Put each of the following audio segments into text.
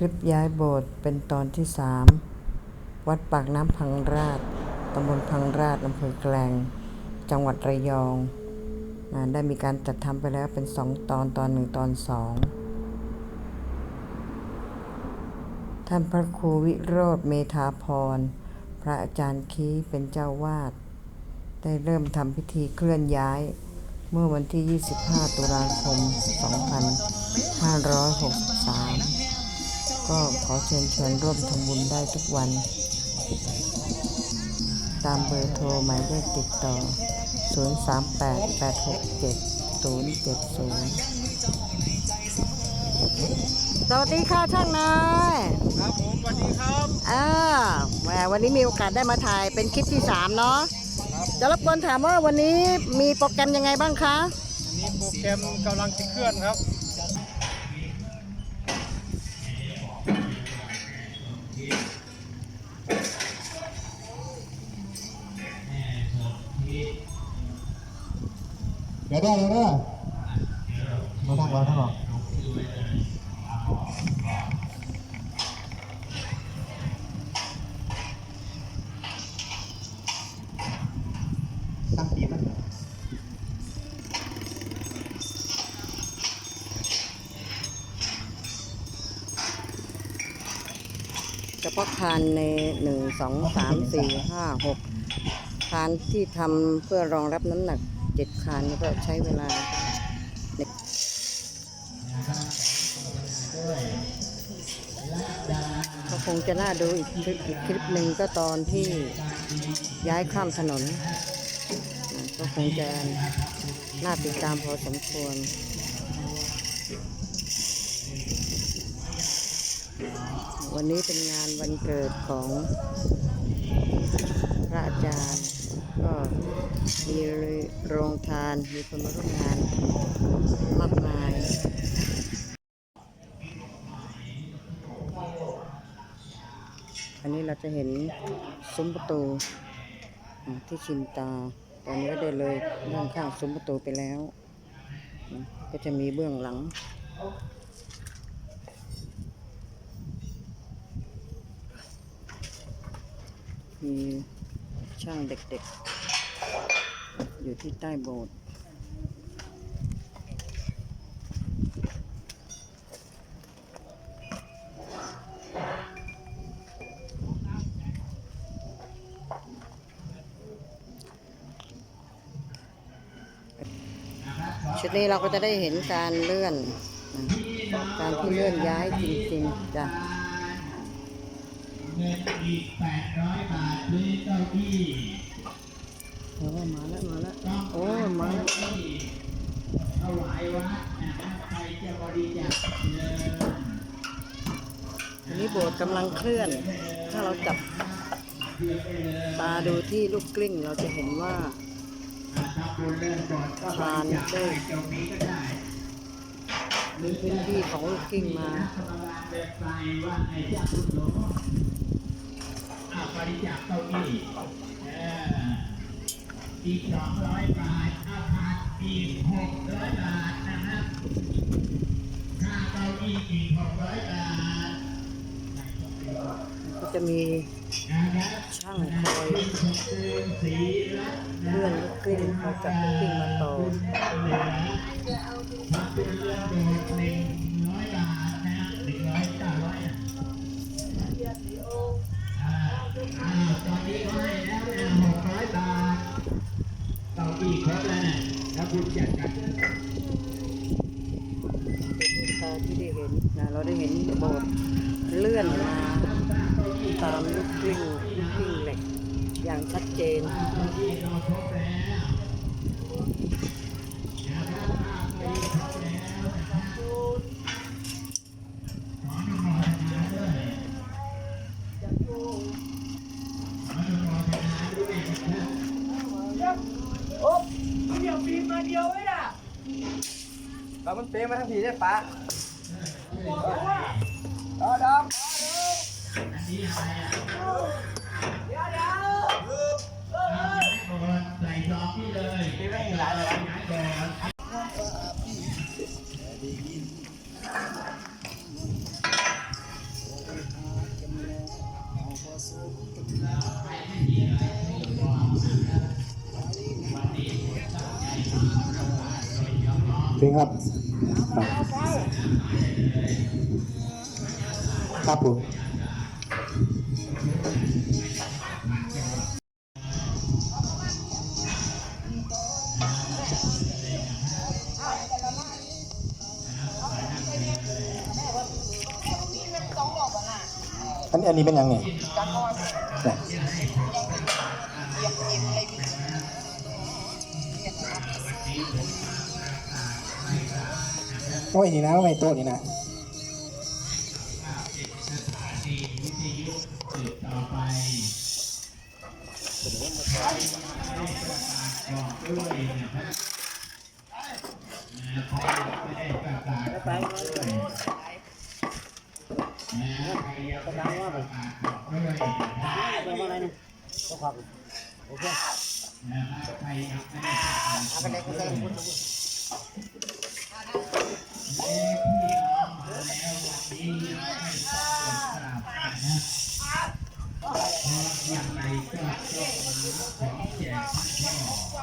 คลิปย้ายโบสถ์เป็นตอนที่สามวัดปากน้ำพังราชตำบลพังราชอำเภอแกลง จังหวัดระยองได้มีการจัดทำไปแล้วเป็นสองตอนตอนหนึ่งตอนสองท่านพระครูวิโรธเมธาพร พระอาจารย์คีเป็นเจ้าวาด ได้เริ่มทำพิธีเคลื่อนย้าย เมื่อวันที่ 25 ตุลาคม 2563 ก็ขอเชิญชวนร่วมทำบุญได้ทุกวัน ตามเบอร์โทรหมายเลขติดต่อ 038-867-070 สวัสดีค่ะช่างนายครับผมสวัสดีครับอ่าแหมวันนี้มีโอกาสได้มาถ่ายเป็นคลิปที่ 3 เนาะครับจะรบกวนถามว่าวันนี้มีโปรแกรมยังไงบ้างคะอันนี้โปรแกรมกำลังจะเคลื่อนครับ เดี๋ยวได้เดี๋ยวได้มาทั้งเราทั้งเราตั้งปีมั้ยเฉพาะคานในหนึ่งสองสามสี่ห้าหกคานที่ทำเพื่อรองรับน้ำหนัก เจ็ดคานก็ใช้เวลาก็คงจะน่าดูอีกคลิปอีกคลิปหนึ่งก็ตอนที่ย้ายข้ามถนน ก็คงจะน่าติดตามพอสมควรวันนี้เป็นงานวันเกิดของพระอาจารย์ ก็มีโรงทาน มีคนมาร่วมงานมากมายอันนี้เราจะเห็นซุ้มประตูที่ชินตา ตอนนี้ก็ได้เลยด้านข้างซุ้มประตูไปแล้ว ก็จะมีเบื้องหลัง มี ช่างเด็กๆ อยู่ที่ใต้โบสถ์ชุดนี้เราก็จะได้เห็นการเลื่อน การที่เลื่อนย้ายจริงๆจ้ะ เงินอีกแปดร้อยบาทซื้อเก้าอี้โอ้มาแล้วมาแล้วโอ้มาแล้วถวายวัดนะครับใครจะบริจาคเงินนี้โบสถ์กำลังเคลื่อน ถ้าเราจับตาดูที่ลูกกลิ้งเราจะเห็นว่าถ้าคุณเริ่มก่อนก็บริจาคได้ตรงนี้ก็ได้มีพื้นที่ของลูกกลิ้งมา ริจาคเก้าอี้อีกสองร้อยบาทอาคารอีกหกร้อยบาทนะครับค่าเก้าอี้อีกหกร้อยบาทก็จะมีช่างคอยเลื่อนลูกกลิ้งเอาจากลูกกลิ้งมาต่อหลือถ้าเป็นเรื่องโดดหนึ่งร้อยบาทนะครับหนึ่งร้อยเก้าร้อย อ่าตอนนี้เขาให้แล้วนะหกร้อยบาทเก้าอี้ครบแล้วนะแล้วคุณจัดกันเป็นตาที่ได้เห็นนะเราได้เห็นโบสถ์เลื่อนมาตามลูกกลิ้งลูกกลิ้งเหล็กอย่างชัดเจน เปมาทั้งผีได้ปะดอดอมใส่จอกนี่เลยไม่ไม่หลายเลยจริงครับ ครับครับผมอันนี้อันนี้เป็นยังไง ไปบอกด้วยนะครับนะไม่ได้ประกาศบอกด้วนะใครยังไม่ได้ประกาศบอกด้วยนะนะครับใครยังไม่ได้ประกาศบอกด้วยเลขที่น้องมาแล้ววันนี้ยังไม่ทราบนะ อย่างไรก็ต้องมาของแจกท่านพ่อ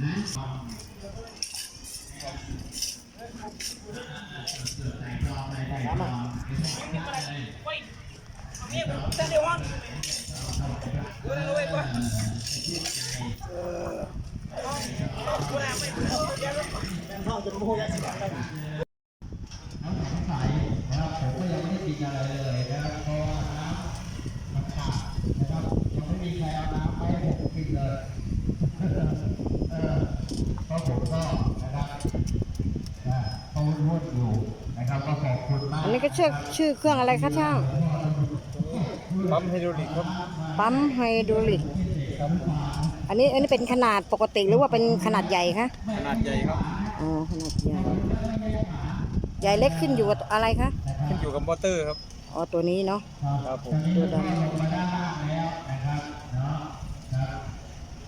นะใส่กรองเลยใส่ กรองน้ำแข็งใสนะครับผมก็ยังไม่ได้กินอะไรเลยนะครับเพราะว่าน้ำมันขาดนะครับยังไม่มีใครเอาน้ำไปให้ผมกินเลย เออเพราะผมก็นะครับอ่าเขารุ่นอยู่นะครับก็ขอบคุณมา กอันนี้ก็ชื่อชื่อเครื่องอะไรคะช่าง ปั๊มไฮดรอลิกครับ ปั๊มไฮดรอลิกอันนี้อันนี้เป็นขนาดปกติหรือว่าเป็นขนาดใหญ่คะ ขนาดใหญ่ครับ อ๋อ ขนาดใหญ่ ใหญ่เล็กขึ้นอยู่กับอะไรคะ ขึ้นอยู่กับมอเตอร์ครับ อ๋อ ตัวนี้เนาะ ครับผมตัวดลงมาด้านล่างแล้วนะครับเนาะครับ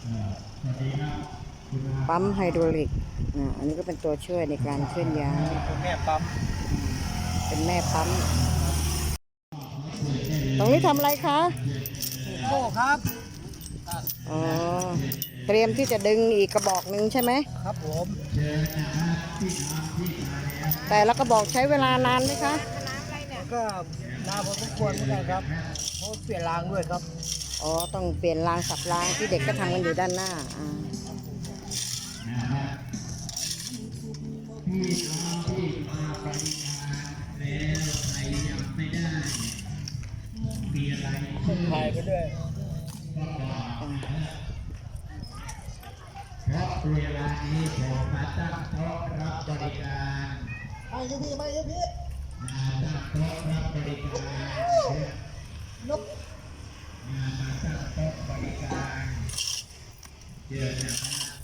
เอ่อสวัสดีครับคุณอาำปั๊มไฮดรอลิก อ่า อันนี้ก็เป็นตัวช่วยในการเคลื่อนย้ายเป็นแม่ปั๊ม เป็นแม่ปั๊มตรงนี้ทำอะไรคะโอ้ครับ อ๋อ เตรียมที่จะดึงอีกกระบอกหนึ่งใช่ไหม ครับผม แต่ละกระบอกใช้เวลานานไหมคะ ก็นาพอสมควรเหมือนกันครับเพราะเปลี่ยนรางด้วยครับ อ๋อ ต้องเปลี่ยนรางสับรางที่เด็กก็ทำกันอยู่ด้านหน้า อ่า เพราะเวลานี้ผมมาตั้งโต๊ะรับบริการไปพี่ไปพี่มาตั้งโต๊ะรับบริการนกมาตั้งโต๊ะบริการเจอนะครับ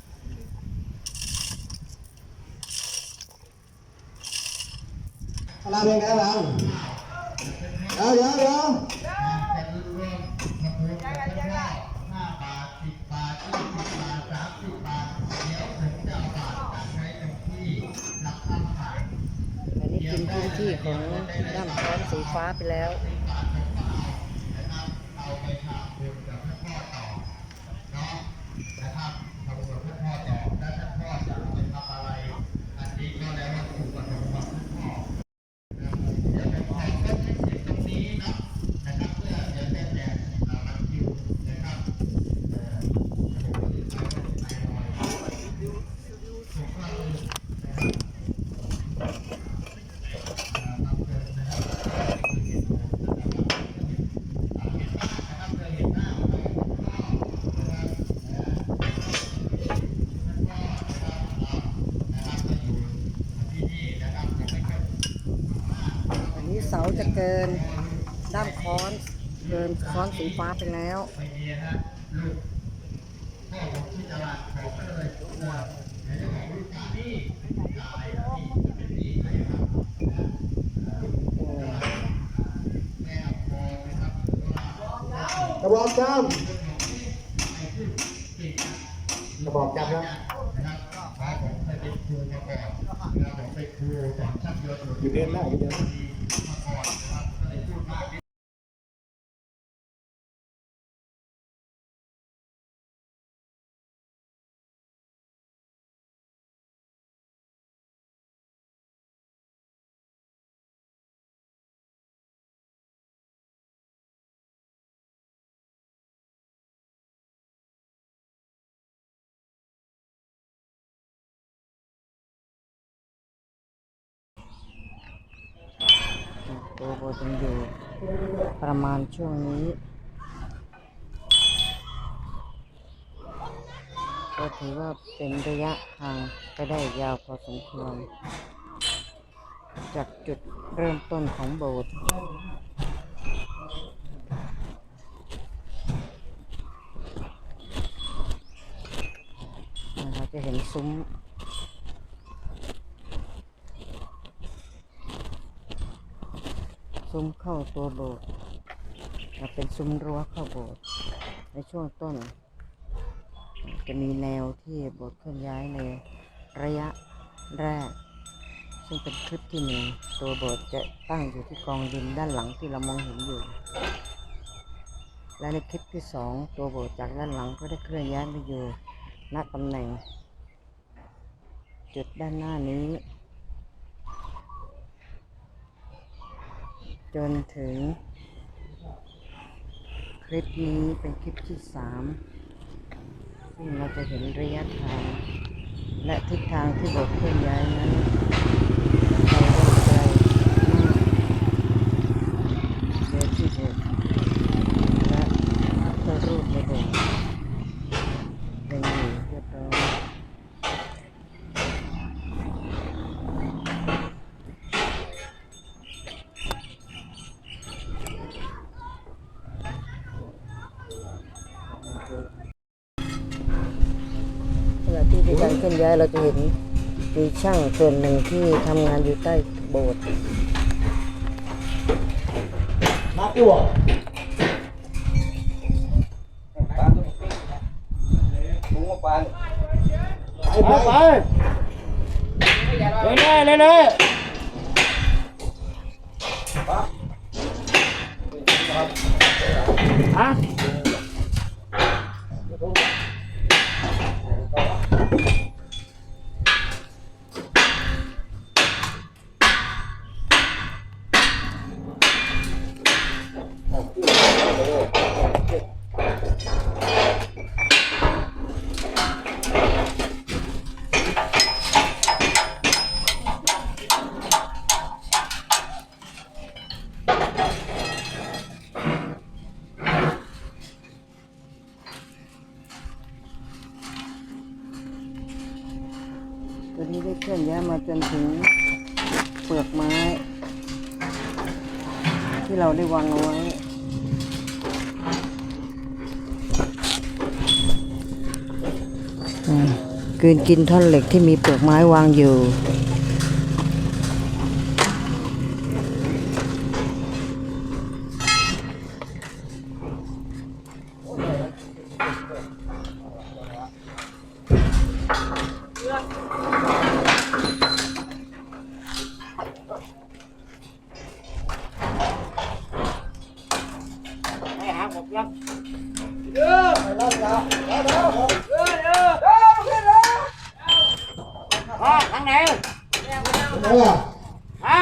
อะไรเพลงอะไรเดี๋ยวเดี๋ยวเดี๋ยว ที่ของด้านท้อนสีฟ้าไปแล้วนะครับทำบุญกับพระพ่อต่อแล้วท่านพ่อจะเอาไปทำอะไร อันนี้ก็แล้วแต่อุปสมบทท่านพ่อเดี๋ยวผมขอเพิ่มให้เสียงตรงนี้เนาะนะครับเพื่อเดี๋ยวจะแจกอ่ามันคิวนะครับเอ่อผมก็จะไปไปหน่อยผมก็เลยนะครับ อันนี้เสา จะเกินด้ามค้อนเกินค้อนสีฟ้าไปแล้วไม่มีนะลูกพ่อผมที่ตลาดผมก็เลยเออเดี๋ยวจะบอกลูกค้านี่ขายที่เป็นที่ไหนครับนะแม่พอไหมครับว่ากระบอกจำกระบอกจำนะนะครับเพราะผมเคยเป็นครูมาก่อนนะครับผมเป็นครูสอนช่างยนต์อยู่เดือนหน้าอยู่เดือน ตัวโบยังอยู่ประมาณช่วงนี้ ก็ถือว่าเป็นระยะทางไปได้ยาวพอสมควร จากจุดเริ่มต้นของโบสถ์เราจะเห็นซุ้ม ซุ้มเข้าตัวโบสถ์เป็นซุ้มรั้วเข้าโบสถ์ในช่วงต้น จะมีแนวที่โบสถ์เคลื่อนย้ายในระยะแรก ซึ่งเป็นคลิปที่หนึ่งตัวโบสถ์จะตั้งอยู่ที่กองดินด้านหลังที่เรามองเห็นอยู่ และในคลิปที่สองตัวโบสถ์จากด้านหลังก็ได้เคลื่อนย้ายมาอยู่ณตำแหน่ง จุดด้านหน้านี้ จนถึง คลิปนี้เป็นคลิปที่สามซึ่งเราจะเห็นระยะทาง และทิศทางที่บสถ์เคลื่อนย้ายนั้นเราได้ไกลมากเดินที่โบสถ์และพระรูปในโบสถ์ยังอยู่เรียบร้อยขณะที่มีการเคลื่อนย้ายเราจะเห็นมี ช่างส่วนหนึ่งที่ทำงานอยู่ใต้โบสถ์มาอ้วกมึงมาปานไปไปเน่เน่เน่ฮะ จนถึงเปลือกไม้ ที่เราได้วางเอาไว้กืนกินท่อนเหล็กที่มีเปลือกไม้วางอยู่ ไม่หาผมรับ ไปแล้วแล้วแล้วแล้ว พ่อทางไหนไหนล่ะฮะ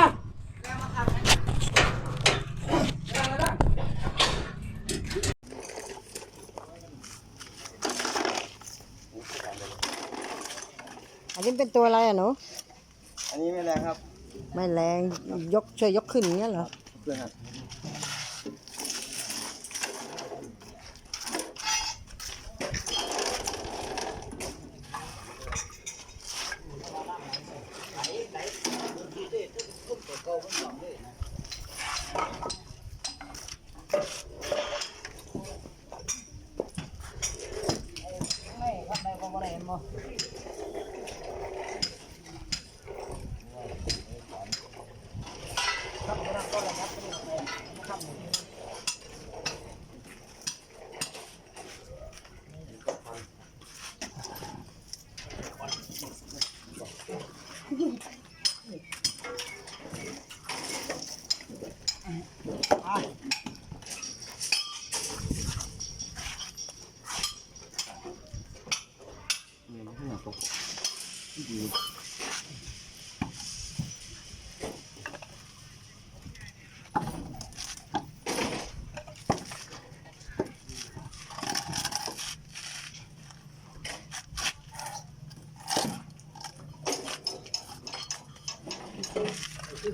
อันนี้เป็นตัวอะไรอะหนูอันนี้ไม่แรงครับ ไม่แรงยกช่วยยกขึ้นอย่างเงี้ยเหรอ เพื่อนครับ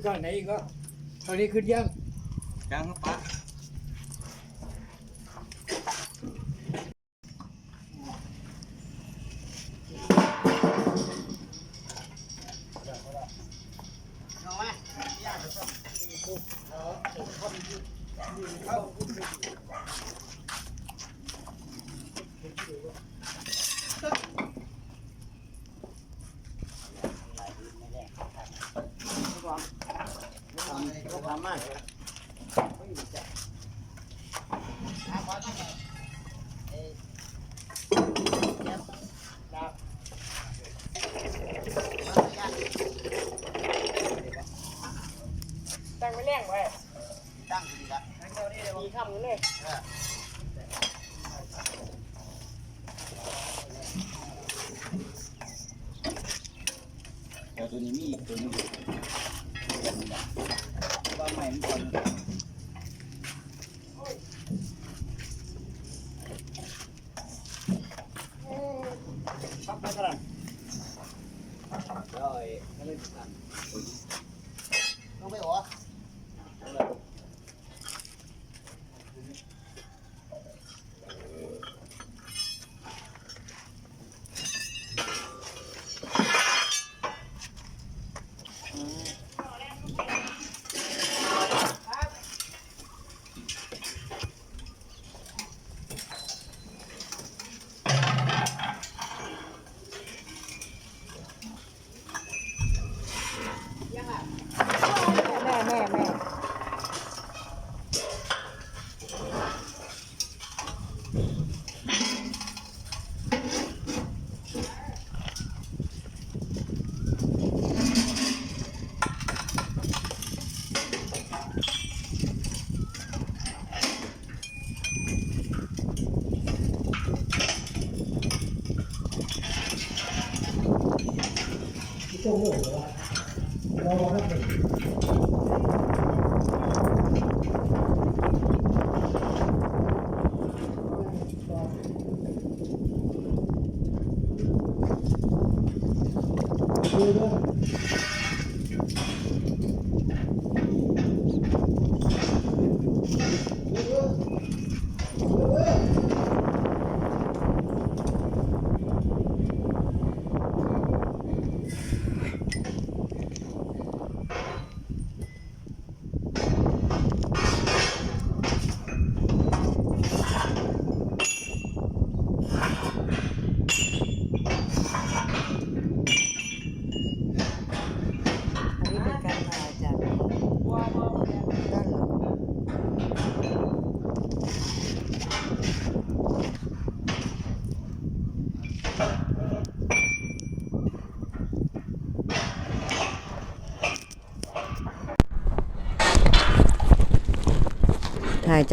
ข้างไหนอีก็ตอนนี้ขึ้นยังยังครับป้าะตั้งไว้แรงไว้ตั้งดีละมีคำกันเลย เดี๋ยวตัวนี้มีอีกตัวหนึงว่าใหม่มันก่อน ครับไปกันได้ไ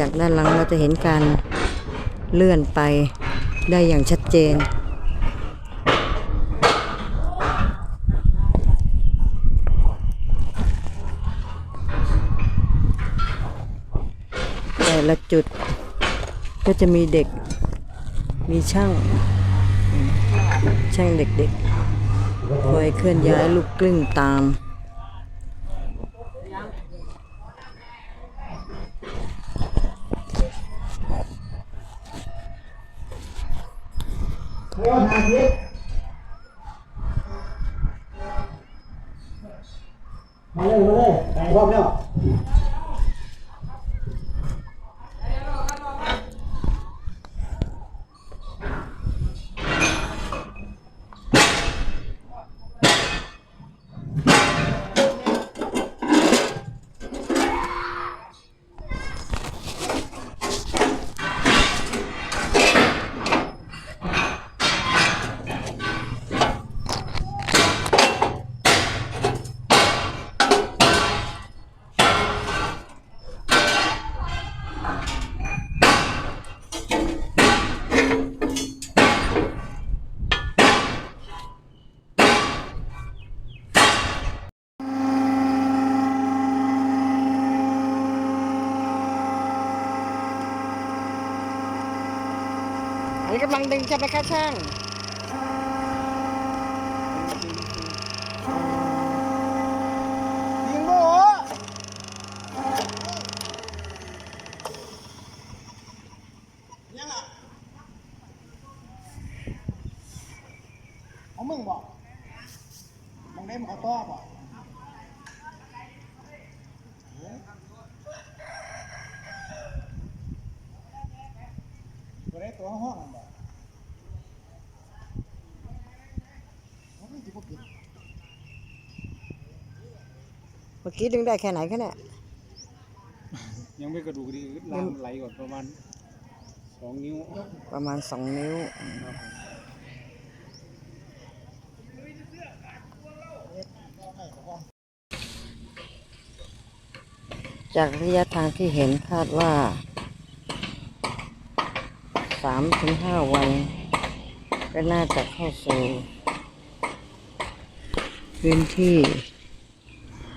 จากด้านหลังเราจะเห็นการเลื่อนไปได้อย่างชัดเจน แต่ละจุดก็จะมีเด็กมีช่าง ช่างเด็กๆคอยเคลื่อนย้ายลูกกลิ้งตาม เร็วทางทิศมาเลยมาเลยไปพร้อมแล้ว อันนี้ กำลังดึงใช่ไหมคะช่าง ยิงโม่ บอกมองได้มันเขาต้อบอกตัวได้ตัวห้องมันบอกเขาไม่ติดพวกผิด เมื่อกี้ดึงได้แค่ไหนแค่เนี่ยยังไม่กระดูกดีลามไหลก่อนประมาณสองนิ้วประมาณสองนิ้วจากระยะทางที่เห็นคาดว่าสามถึงห้าวัน ก็น่าจะเข้าสู่พื้นที่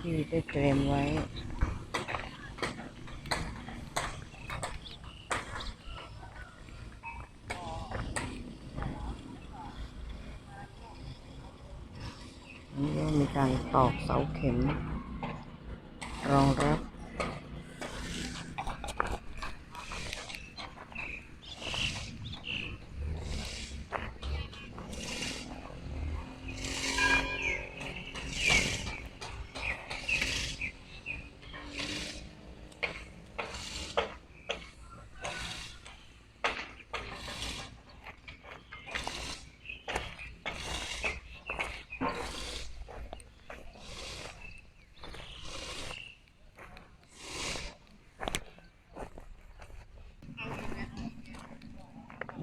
ที่ได้เตรียมไว้นี่ก็มีการตอกเสาเข็ม รองรับ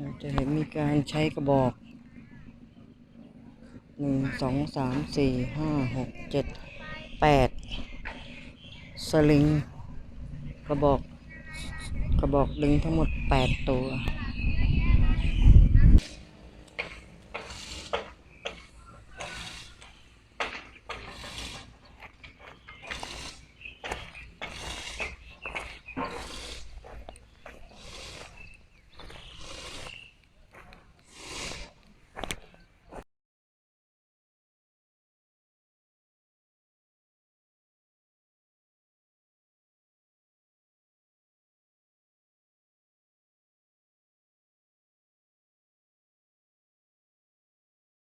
เราจะเห็นมีการ ใช้กระบอกหนึ่งสองสามสี่ห้าหกเจ็ดแปดสลิง กระบอก กระบอกดึงทั้งหมดแปดตัว